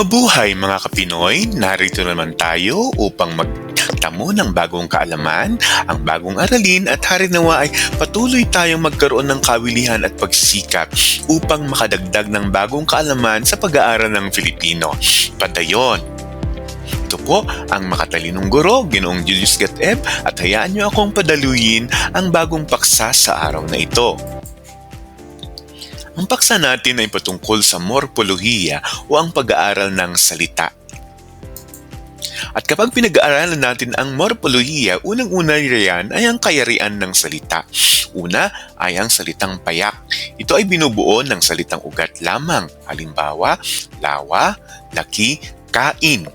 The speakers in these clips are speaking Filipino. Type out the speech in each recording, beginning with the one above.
Mabuhay mga kapinoy! Narito naman tayo upang magtamo ng bagong kaalaman, ang bagong aralin at harinawa ay patuloy tayong magkaroon ng kawilihan at pagsikap upang makadagdag ng bagong kaalaman sa pag-aaral ng Filipino. Padayon! Ito po ang makatalinong guro, Ginoong Julius Gateb at hayaan niyo akong padaluyin ang bagong paksa sa araw na ito. Ang paksa natin ay patungkol sa morpolohiya o ang pag-aaral ng salita. At kapag pinag-aaralan natin ang morpolohiya, unang-una riyan ay ang kayarian ng salita. Una ay ang salitang payak. Ito ay binubuo ng salitang ugat lamang. Halimbawa, lawa, laki, kain.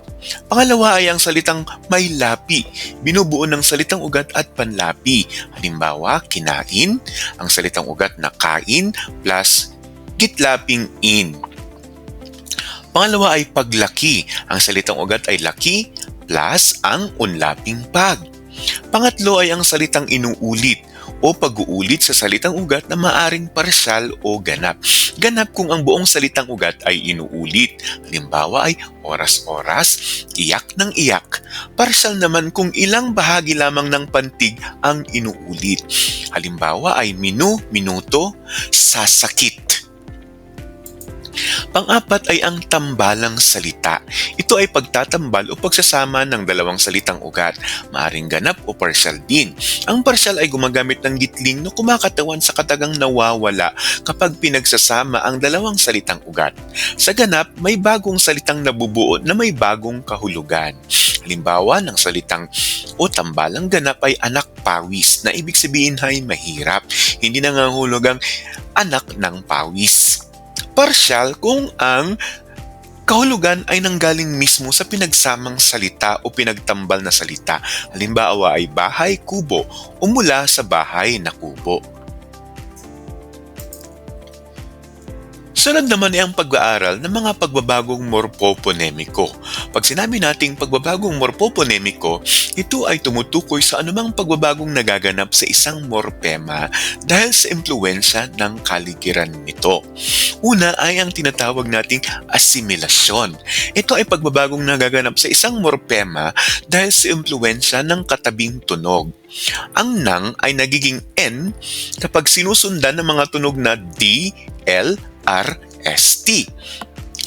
Pangalawa ay ang salitang may lapi. Binubuo ng salitang ugat at panlapi. Halimbawa, kinain, ang salitang ugat na kain plus gitlaping in. Pangalawa ay paglaki. Ang salitang ugat ay laki plus ang unlaping pag. Pangatlo ay ang salitang inuulit o pag-uulit sa salitang ugat na maaring parsyal o ganap. Ganap kung ang buong salitang ugat ay inuulit. Halimbawa ay oras-oras, iyak ng iyak. Parsyal naman kung ilang bahagi lamang ng pantig ang inuulit. Halimbawa ay minu, minuto, sasakit. Pang-apat ay ang tambalang salita. Ito ay pagtatambal o pagsasama ng dalawang salitang ugat, maaring ganap o partial din. Ang partial ay gumagamit ng gitling na kumakatawan sa katagang nawawala kapag pinagsasama ang dalawang salitang ugat. Sa ganap, may bagong salitang nabubuo na may bagong kahulugan. Halimbawa ng salitang o tambalang ganap ay anak pawis na ibig sabihin ay mahirap. Hindi nangangahulugang anak ng pawis partial kung ang kahulugan ay nanggaling mismo sa pinagsamang salita o pinagtambal na salita. Halimbawa ay bahay kubo o mula sa bahay na kubo. Sunod naman ay ang pag-aaral ng mga pagbabagong morpoponemiko. Pag sinabi nating pagbabagong morpoponemiko, ito ay tumutukoy sa anumang pagbabagong nagaganap sa isang morpema dahil sa impluensya ng kaligiran nito. Una ay ang tinatawag nating asimilasyon. Ito ay pagbabagong nagaganap sa isang morpema dahil sa impluensya ng katabing tunog. Ang nang ay nagiging N kapag sinusundan ng mga tunog na D, L, R, S, T.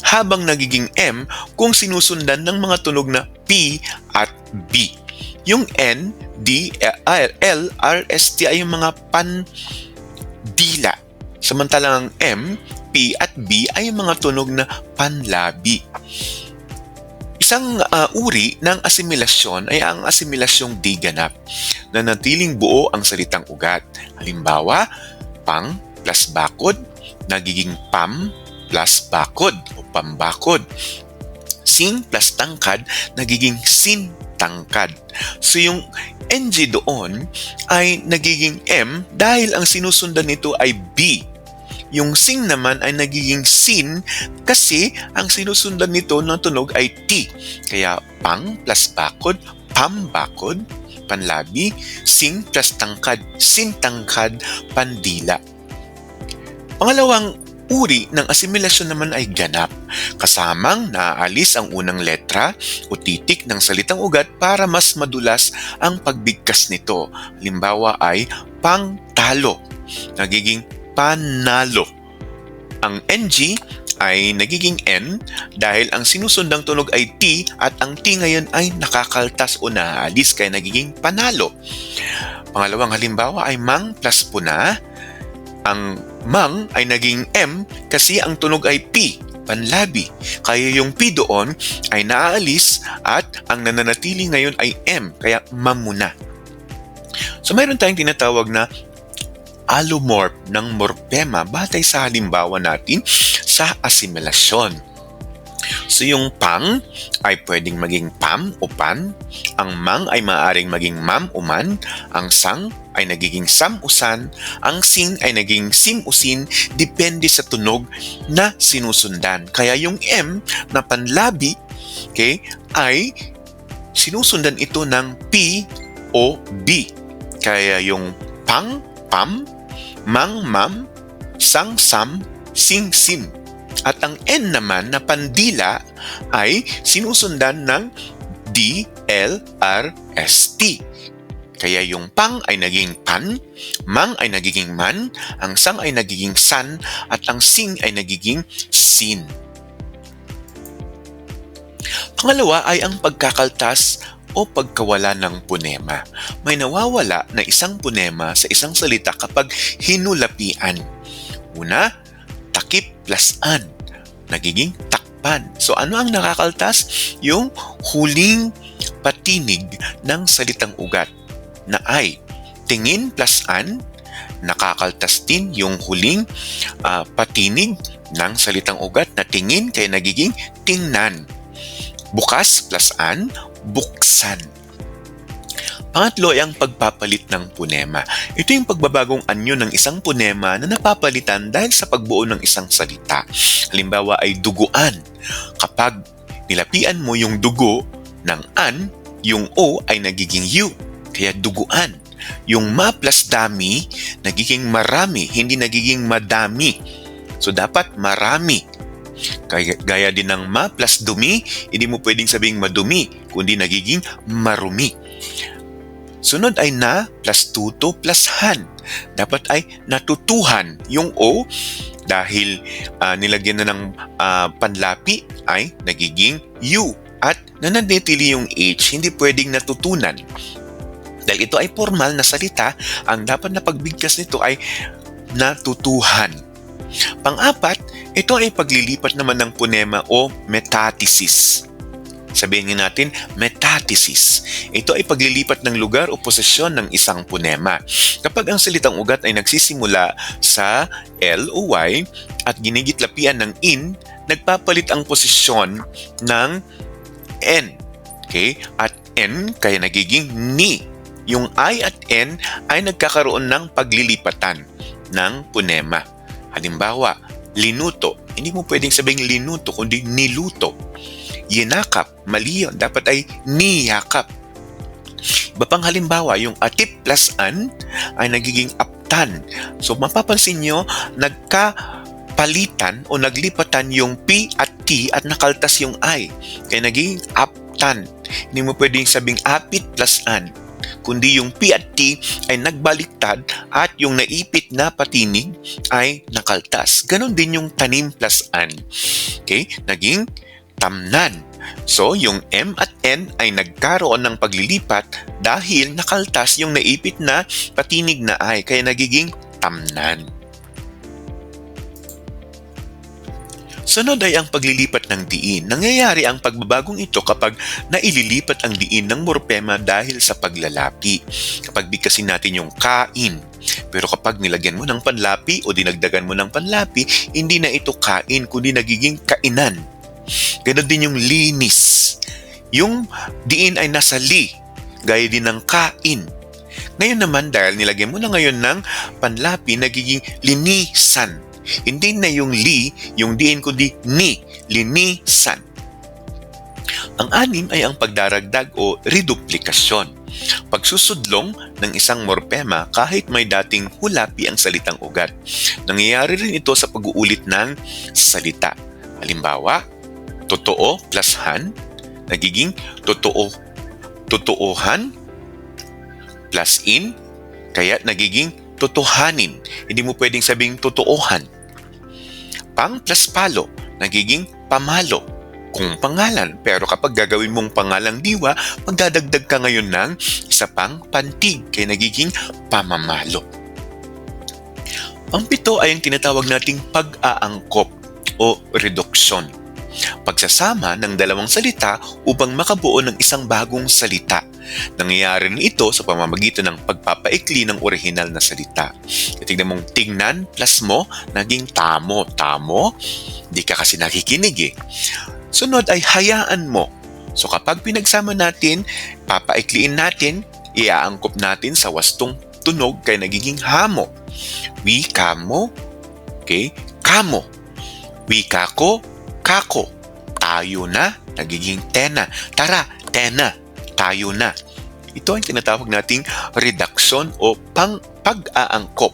Habang nagiging M kung sinusundan ng mga tunog na P at B. Yung N, D, L, R, S, T ay yung mga pandila. Samantalang ang M, P at B ay yung mga tunog na panlabi. Isang uh, uri ng asimilasyon ay ang asimilasyong di ganap na natiling buo ang salitang ugat. Halimbawa, pang plus bakod nagiging pam plus bakod o pambakod. Sin plus tangkad nagiging sin tangkad. So yung NG doon ay nagiging M dahil ang sinusundan nito ay B. Yung sing naman ay nagiging sin kasi ang sinusundan nito ng tunog ay T. Kaya pang plus bakod, pam bakod, panlabi, sing plus tangkad, sin tangkad, pandila. Pangalawang uri ng asimilasyon naman ay ganap, kasamang naaalis ang unang letra o titik ng salitang ugat para mas madulas ang pagbigkas nito. Limbawa ay pangtalo, nagiging panalo. Ang NG ay nagiging N dahil ang sinusundang tunog ay T at ang T ngayon ay nakakaltas o naaalis kaya nagiging panalo. Pangalawang halimbawa ay mang plus puna. Ang mang ay naging M kasi ang tunog ay P, panlabi. Kaya yung P doon ay naaalis at ang nananatili ngayon ay M, kaya mamuna. So mayroon tayong tinatawag na allomorph ng morpema batay sa halimbawa natin sa asimilasyon. So yung pang ay pwedeng maging pam o pan, ang mang ay maaaring maging mam o man, ang sang ay nagiging sam o san, ang sing ay naging sim o sin, depende sa tunog na sinusundan. Kaya yung M na panlabi okay, ay sinusundan ito ng P o B. Kaya yung pang, pam, mang, mam, sang, sam, sing, sim At ang N naman na pandila ay sinusundan ng D, L, R, S, T. Kaya yung pang ay naging pan, mang ay nagiging man, ang sang ay nagiging san, at ang sing ay nagiging sin. Pangalawa ay ang pagkakaltas o pagkawala ng punema. May nawawala na isang punema sa isang salita kapag hinulapian. Una, takip plus an. Nagiging takpan. So ano ang nakakaltas? Yung huling patinig ng salitang ugat na ay tingin plus an, nakakaltas din yung huling uh, patinig ng salitang ugat na tingin kaya nagiging tingnan. Bukas plus an, buksan. Pangatlo ay ang pagpapalit ng punema. Ito yung pagbabagong anyo ng isang punema na napapalitan dahil sa pagbuo ng isang salita. Halimbawa ay duguan. Kapag nilapian mo yung dugo ng an, yung o ay nagiging u. Kaya duguan. Yung ma plus dami, nagiging marami, hindi nagiging madami. So dapat marami. Gaya, gaya din ng ma plus dumi, hindi mo pwedeng sabing madumi, kundi nagiging marumi. Sunod ay na plus tuto plus han. Dapat ay natutuhan. Yung o, dahil uh, nilagyan na ng uh, panlapi, ay nagiging u. At nananatili yung h, hindi pwedeng natutunan. Dahil ito ay formal na salita, ang dapat na pagbigkas nito ay natutuhan. Pang-apat, ito ay paglilipat naman ng punema o metathesis. Sabihin nga natin, metathesis. Ito ay paglilipat ng lugar o posisyon ng isang punema. Kapag ang salitang ugat ay nagsisimula sa L o Y at ginigitlapian ng in, nagpapalit ang posisyon ng N. Okay? At N kaya nagiging ni. Yung I at N ay nagkakaroon ng paglilipatan ng punema. Halimbawa, linuto. Hindi mo pwedeng sabing linuto, kundi niluto. Yinakap, mali yun. Dapat ay niyakap. Iba pang halimbawa, yung atip plus an ay nagiging aptan. So mapapansin nyo, nagkapalitan o naglipatan yung P at T at nakaltas yung I. Kaya naging aptan. Hindi mo pwedeng sabing apit plus an kundi yung P at T ay nagbaliktad at yung naipit na patinig ay nakaltas. Ganon din yung tanim plus an. Okay? Naging tamnan. So, yung M at N ay nagkaroon ng paglilipat dahil nakaltas yung naipit na patinig na ay kaya nagiging tamnan. Sunod ay ang paglilipat ng diin. Nangyayari ang pagbabagong ito kapag naililipat ang diin ng morpema dahil sa paglalapi. Kapag bigkasin natin yung kain. Pero kapag nilagyan mo ng panlapi o dinagdagan mo ng panlapi, hindi na ito kain kundi nagiging kainan. Ganon din yung linis. Yung diin ay nasa li, gaya din ng kain. Ngayon naman dahil nilagyan mo na ngayon ng panlapi, nagiging linisan hindi na yung li, yung diin kundi ni, linisan. Ang anim ay ang pagdaragdag o reduplikasyon. Pagsusudlong ng isang morpema kahit may dating hulapi ang salitang ugat. Nangyayari rin ito sa pag-uulit ng salita. Halimbawa, totoo plus han, nagiging totoo, totoohan plus in, kaya nagiging totohanin. Hindi mo pwedeng sabing totoohan pang plus nagiging pamalo kung pangalan. Pero kapag gagawin mong pangalang diwa, magdadagdag ka ngayon ng isa pang pantig, kaya nagiging pamamalo. Ang pito ay ang tinatawag nating pag-aangkop o reduksyon. Pagsasama ng dalawang salita upang makabuo ng isang bagong salita. Nangyayari rin ito sa pamamagitan ng pagpapaikli ng orihinal na salita. Tignan mong tingnan plus mo, naging tamo. Tamo? Di ka kasi nakikinig eh. Sunod ay hayaan mo. So kapag pinagsama natin, papaikliin natin, iaangkop natin sa wastong tunog kay nagiging hamo. Wika mo, okay, kamo. Wika ko, kako. Tayo na, nagiging tena. Tara, tena tayo na. Ito ang tinatawag nating reduction o pang pag-aangkop.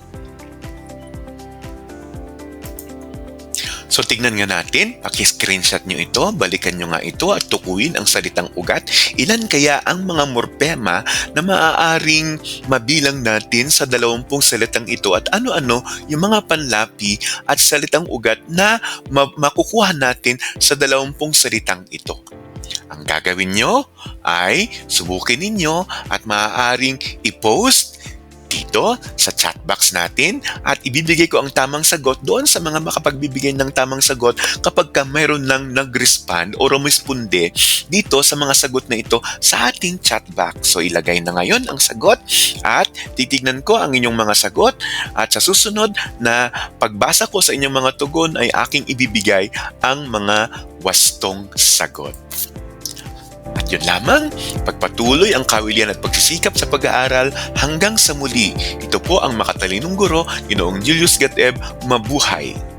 So tignan nga natin, paki-screenshot nyo ito, balikan nyo nga ito at tukuyin ang salitang ugat. Ilan kaya ang mga morpema na maaaring mabilang natin sa dalawampung salitang ito at ano-ano yung mga panlapi at salitang ugat na ma- makukuha natin sa dalawampung salitang ito. Ang gagawin nyo ay subukin ninyo at maaaring i-post dito sa chat box natin at ibibigay ko ang tamang sagot doon sa mga makapagbibigay ng tamang sagot kapag ka mayroon lang nag-respond o rumisponde dito sa mga sagot na ito sa ating chat box. So ilagay na ngayon ang sagot at titignan ko ang inyong mga sagot at sa susunod na pagbasa ko sa inyong mga tugon ay aking ibibigay ang mga wastong sagot. Yun lamang, pagpatuloy ang kawilian at pagsisikap sa pag-aaral hanggang sa muli. Ito po ang makatalinong guro, Ginoong Julius Gateb, mabuhay!